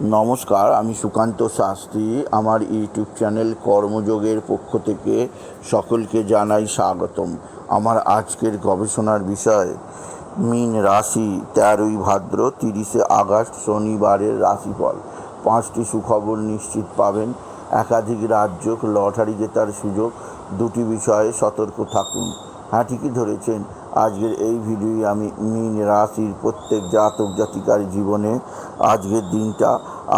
নমস্কার, আমি সুকান্ত শাস্ত্রী। আমার ইউটিউব চ্যানেল কর্মযোগের পক্ষ থেকে সকলকে জানাই স্বাগতম। আমার আজকের গবেষণার বিষয়, মিন রাশি, তেরোই ভাদ্র, তিরিশে আগস্ট, শনিবারের রাশিফল। পাঁচটি সুখবর নিশ্চিত পাবেন। একাধিক রাজ্য লটারি জেতার সুযোগ, দুটি বিষয়ে সতর্ক থাকুন। হ্যাঁ ঠিকই ধরেছেন। আজকের এই ভিডিওয়ে আমি মিন রাশির প্রত্যেক জাতক জাতিকার জীবনে আজকের দিনটা,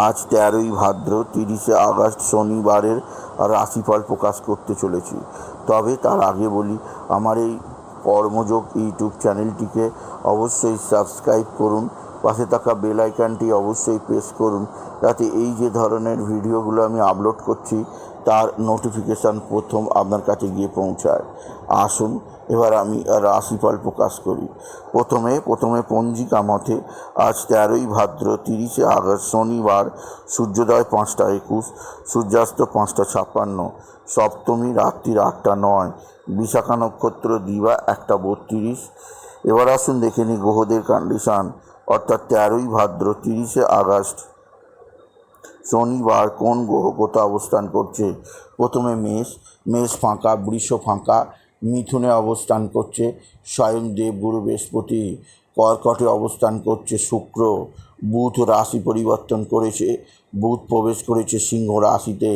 আজ তেরোই ভাদ্র তিরিশে আগস্ট শনিবারের রাশিফল প্রকাশ করতে চলেছি। তবে তার আগে বলি, আমার এই কর্মযোগ ইউটিউব চ্যানেলটিকে অবশ্যই সাবস্ক্রাইব করুন পাশে থাকা বেল আইকনটি অবশ্যই প্রেস করুন, যাতে এই যে ধরনের ভিডিওগুলো আমি আপলোড করছি, তার নোটিফিকেশান প্রথম আপনার কাছে গিয়ে পৌঁছায়। আসুন, এবার আমি রাশিফল প্রকাশ করি। প্রথমে প্রথমে পঞ্জিকা মতে আজ তেরোই ভাদ্র তিরিশে আগস্ট শনিবার, সূর্যোদয় পাঁচটা একুশ, সূর্যাস্ত পাঁচটা ছাপ্পান্ন, সপ্তমী রাত্রির আটটা নয়, বিশাখা নক্ষত্র দিবা একটা বত্রিশ। এবার আসুন দেখে নিই গ্রহদের কন্ডিশান অর্থাৎ তেরোই ভাদ্র তিরিশে আগস্ট শনিবার কোন গ্রহ কোথা অবস্থান করছে? প্রথমে মেষ মেষ ফাঁকা, বৃষ ফাঁকা, মিথুনে অবস্থান করছে, স্বয়ং দেবগুরু বৃহস্পতি, কর্কটে অবস্থান করছে শুক্র, বুধ রাশি পরিবর্তন করেছে, বুধ প্রবেশ করেছে সিংহ রাশিতে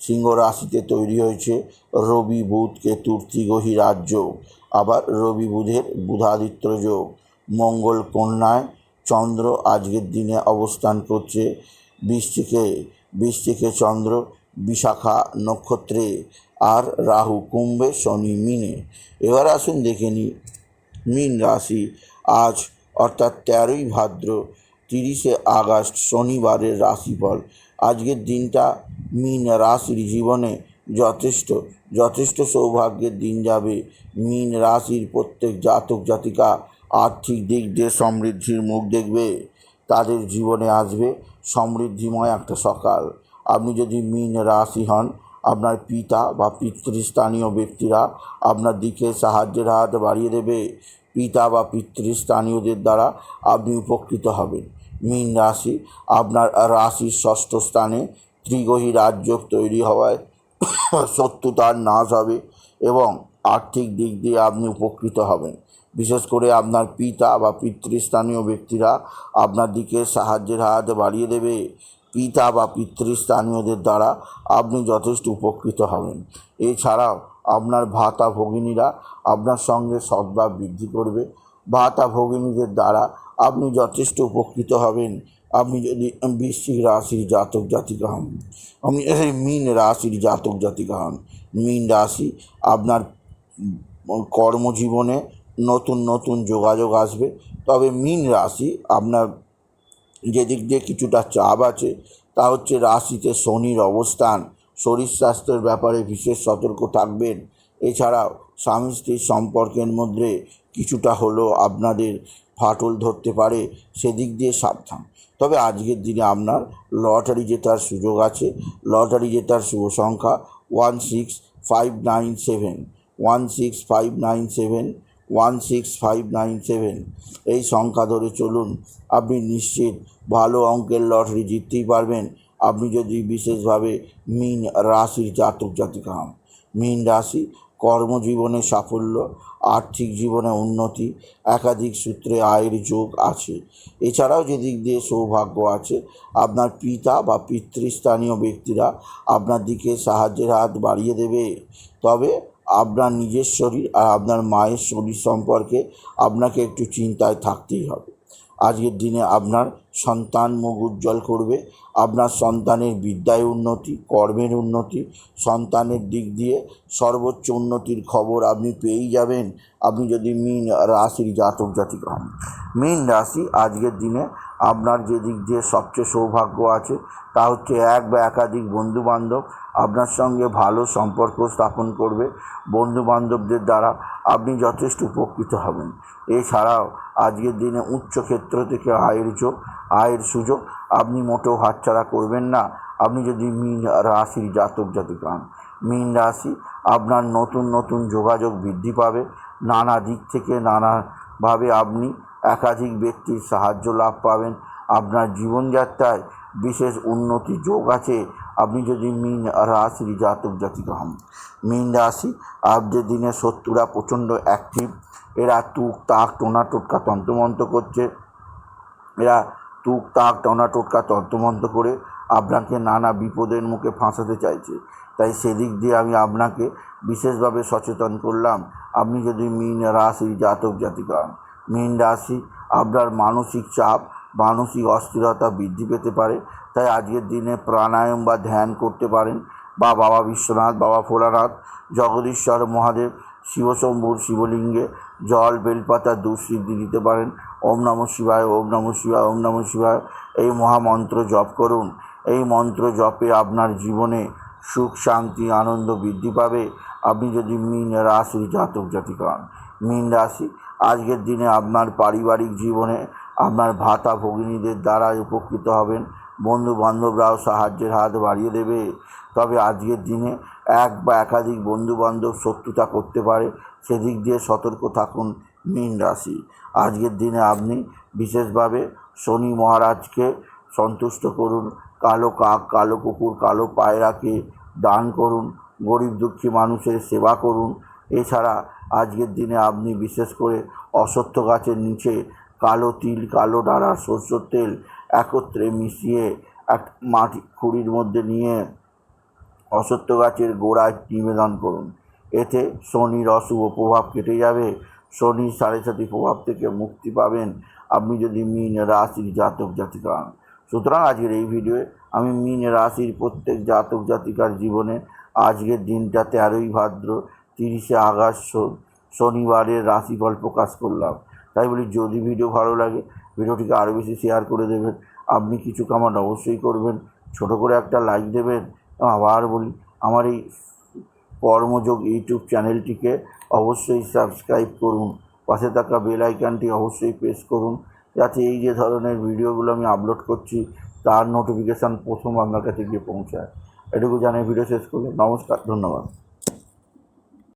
সিংহ রাশিতে তৈরি হয়েছে রবি, বুধ কেতুর রাজ্য, আবার রবি, বুধের বুধাদিত্য যোগ, মঙ্গল, কন্যায় চন্দ্র আজকের দিনে অবস্থান করছে। বৃষ্টিকে বৃষ্টিকে চন্দ্র, বিশাখা নক্ষত্রে আর রাহু কুম্ভে শনি মিনে। এবার আসুন দেখে নিই। মিন রাশি আজ অর্থাৎ তেরোই ভাদ্র তিরিশে আগস্ট শনিবারের রাশিফল। আজকের দিনটা মিন রাশির জীবনে যথেষ্ট যথেষ্ট সৌভাগ্যের দিন যাবে। মিন রাশির প্রত্যেক জাতক জাতিকা আর্থিক দিক দিয়ে সমৃদ্ধির মুখ দেখবে, তাদের জীবনে আসবে সমৃদ্ধিময় একটা সকাল। আপনি যদি মিন রাশি হন, আপনার পিতা বা পিতৃস্থানীয় ব্যক্তিরা আপনার দিকে সাহায্যের হাত বাড়িয়ে দেবে। পিতা বা পিতৃস্থানীয়দের দ্বারা আপনি উপকৃত হবেন। মীন রাশি, আপনার রাশির ষষ্ঠ স্থানে ত্রিগহী রাজ্য তৈরি হওয়ায় শত্রুতার নাশ হবে এবং আর্থিক দিক দিয়ে আপনি উপকৃত হবেন। বিশেষ করে আপনার পিতা বা পিতৃস্থানীয় ব্যক্তিরা আপনার দিকে সাহায্যের হাত বাড়িয়ে দেবে। পিতা বা পিতৃস্থানীয়দের দ্বারা আপনি যথেষ্ট উপকৃত হবেন। এছাড়াও আপনার ভাতা ভগিনীরা আপনার সঙ্গে সদ্ভাব বৃদ্ধি করবে। ভাতা ভগিনীদের দ্বারা আপনি যথেষ্ট উপকৃত হবেন। আপনি যদি বৃশ্চিক রাশির জাতক জাতিকা হন, আপনি মীন রাশির জাতক জাতিকা হন। মীন রাশি আপনার কর্মজীবনে নতুন নতুন যোগাযোগ আসবে। তবে মীন রাশি, আপনার যেদিক দিয়ে কিছুটা চাপ আছে, তা হচ্ছে রাশিতে শনির অবস্থান। শরীর স্বাস্থ্যের ব্যাপারে বিশেষ সতর্ক থাকবেন। এছাড়াও স্বামী স্ত্রীর সম্পর্কের মধ্যে কিছুটা হলেও আপনাদের ফাটল ধরতে পারে, সেদিক দিয়ে সাবধান। তবে আজকের দিনে আপনার লটারি জেতার সুযোগ আছে। লটারি জেতার শুভ সংখ্যা one six five nine seven. One six five nine seven one six five nine seven এই সংখ্যা ধরে চলুন, আপনি নিশ্চিত ভালো অঙ্কের লটারি জিততেই পারবেন। আপনি যদি বিশেষভাবে মিন রাশির জাতক জাতিকা হন, মিন রাশি কর্মজীবনে সাফল্য, আর্থিক জীবনে উন্নতি, একাধিক সূত্রে আয়ের যোগ আছে। এছাড়াও যে দিক দিয়ে সৌভাগ্য আছে, আপনার পিতা বা পিতৃস্থানীয় ব্যক্তিরা আপনার দিকে সাহায্যের হাত বাড়িয়ে দেবে। তবে আপনার নিজের শরীর আর আপনার মায়ের শরীর সম্পর্কে আপনাকে একটু চিন্তায় থাকতেই হবে। আজকের দিনে আপনার সন্তান মুখ উজ্জ্বল করবে, আপনার সন্তানের বিদ্যায় উন্নতি, কর্মের উন্নতি, সন্তানের দিক দিয়ে সর্বোচ্চ উন্নতির খবর আপনি পেয়েই যাবেন। আপনি যদি মিন রাশির জাতক জাতিক হন। মিন রাশি আজকের দিনে আপনার যে দিক দিয়ে সবচেয়ে সৌভাগ্য আছে, তা হচ্ছে এক বা একাধিক বন্ধুবান্ধব আপনার সঙ্গে ভালো সম্পর্ক স্থাপন করবে বন্ধুবান্ধবদের দ্বারা আপনি যথেষ্ট উপকৃত হবেন। এছাড়াও আজকের দিনে উচ্চ ক্ষেত্র থেকে আয়ের যোগ আয়ের সুযোগ আপনি মোটেও হাতছাড়া করবেন না। আপনি যদি মিন রাশির জাতক জাতিক হন মিন রাশি আপনার নতুন নতুন যোগাযোগ বৃদ্ধি পাবে। নানা দিক থেকে নানাভাবে আপনি একাধিক ব্যক্তির সাহায্য লাভ পাবেন। আপনার জীবনযাত্রায় বিশেষ উন্নতি যোগ আছে। আপনি যদি মিন রাশির জাতক জাতিকা হন, মিন রাশি আপনাদের দিনে শত্রুরা প্রচণ্ড অ্যাক্টিভ এরা তুক, তাক, টোনা, টোটকা, তন্ত্রমন্ত্র করছে। এরা তুক, তাক, টনা, টোটকা, তন্ত্রমন্ত্র করে আপনাকে নানা বিপদের মুখে ফাঁসাতে চাইছে। তাই সেদিক দিয়ে আমি আপনাকে বিশেষভাবে সচেতন করলাম, আপনি যদি মিন রাশির জাতক জাতিকা হন, মিন রাশি আপনার মানসিক চাপ মানসিক অস্থিরতা বৃদ্ধি পেতে পারে। তাই আজকের দিনে প্রাণায়াম বা ধ্যান করতে পারেন। বা বাবা বিশ্বনাথ, বাবা ভোলানাথ, জগদীশ্বর মহাদেব, শিবশম্ভুর শিবলিঙ্গে জল, বেলপাতা দুঃসিদ্ধি দিতে পারেন। ওম নম শিবায়, ওম নম শিবায়, ওম নম শিবায়। এই মহামন্ত্র জপ করুন। এই মন্ত্র জপে আপনার জীবনে সুখ, শান্তি, আনন্দ বৃদ্ধি পাবে। আপনি যদি মিন রাশির জাতক জাতিক হন, মিন রাশি, আজকের দিনে আপনার পারিবারিক জীবনে আপনার ভাতা ভগিনীদের দ্বারা উপকৃত হবেন। বন্ধু বান্ধবরাও সাহায্যের হাত বাড়িয়ে দেবে। তবে আজকের দিনে এক বা একাধিক বন্ধু বান্ধব শত্রুতা করতে পারে। সেদিক দিয়ে সতর্ক থাকুন মীন রাশি। আজকের দিনে আপনি বিশেষভাবে শনি মহারাজকে সন্তুষ্ট করুন। কালো কাক, কালো কুকুর, কালো পায়রাকে দান করুন। গরিব দুঃখী মানুষের সেবা করুন। এছাড়া আজকের দিনে আপনি বিশেষ করে অশ্বত্থ গাছের নিচে কালো তিল, কালো ডাঁড়া, সরষের তেল একত্রে মিশিয়ে এক মাটি খুঁড়ির মধ্যে নিয়ে অশ্বত্থ গাছের গোড়ায় নিবেদন করুন। এতে শনির অশুভ প্রভাব কেটে যাবে। শনির সাড়ে সাথে প্রভাব থেকে মুক্তি পাবেন। আপনি যদি মিন রাশির জাতক জাতিকা সুতরাং আজকের এই ভিডিওয়ে আমি মিন রাশির প্রত্যেক জাতক জাতিকার জীবনে আজকের দিনটা তেরোই ভাদ্র তিরিশে আগস্ট শনিবারের রাশিফল প্রকাশ করলাম। তাই বলি যদি ভিডিও ভালো লাগে, ভিডিওটিকে আরও বেশি শেয়ার করে দেবেন। আপনি কিছু কামান্ড অবশ্যই করবেন। ছোট করে একটা লাইক দেবেন। আবার বলি, আমার এই কর্মযোগ ইউটিউব চ্যানেলটিকে অবশ্যই সাবস্ক্রাইব করুন। পাশে থাকা বেল আইকনটি অবশ্যই প্রেস করুন। যাতে এই যে ধরনের ভিডিওগুলো আমি আপলোড করছি, তার নোটিফিকেশান প্রথম আপনার কাছে গিয়ে পৌঁছায়। এটুকু জানিয়ে ভিডিও শেষ করলে নমস্কার, ধন্যবাদ।